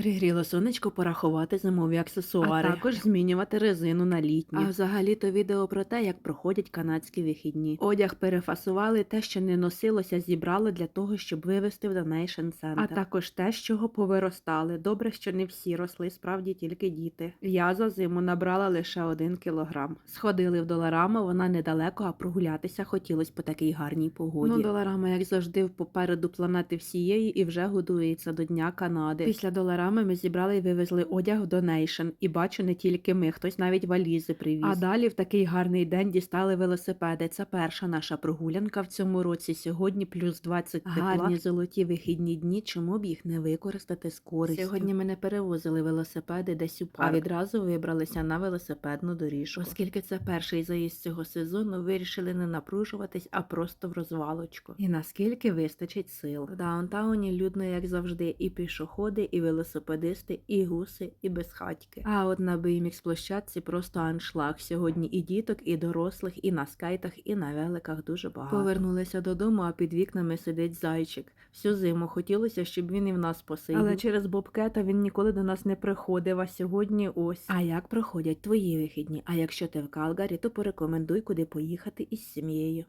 Пригріло сонечко порахувати зимові аксесуари, а також змінювати резину на літні. А взагалі то відео про те, як проходять канадські вихідні. Одяг перефасували, те, що не носилося, зібрали для того, щоб вивезти в Donation Center. А також те, з чого повиростали. Добре, що не всі росли, справді тільки діти. Я за зиму набрала лише один кілограм. Сходили в доларама, вона недалеко, а прогулятися хотілось по такій гарній погоді. Ну, доларама, як завжди, попереду планети всієї і вже годується до Дня Канади. Після доларами ми зібрали і вивезли одяг в Донейшн. І бачу, не тільки ми, хтось навіть валізи привіз. А далі в такий гарний день дістали велосипеди. Це перша наша прогулянка в цьому році. Сьогодні плюс 20 тепла. Гарні золоті вихідні дні. Чому б їх не використати з користю? Сьогодні ми не перевозили велосипеди десь у парк, а відразу вибралися на велосипедну доріжку. Оскільки це перший заїзд цього сезону, вирішили не напружуватись, а просто в розвалочку. І наскільки вистачить сил. В даунтауні людно, як завжди, і пішоходи, і велосипедисти, і гуси, і безхатьки. А от на BMX площадці просто аншлаг. Сьогодні і діток, і дорослих, і на скайтах, і на великах дуже багато. Повернулися додому, а під вікнами сидить зайчик. Всю зиму хотілося, щоб він і в нас посидів. Але через бобкета він ніколи до нас не приходив. А сьогодні ось. А як проходять твої вихідні? А якщо ти в Калгарі, то порекомендуй, куди поїхати із сім'єю.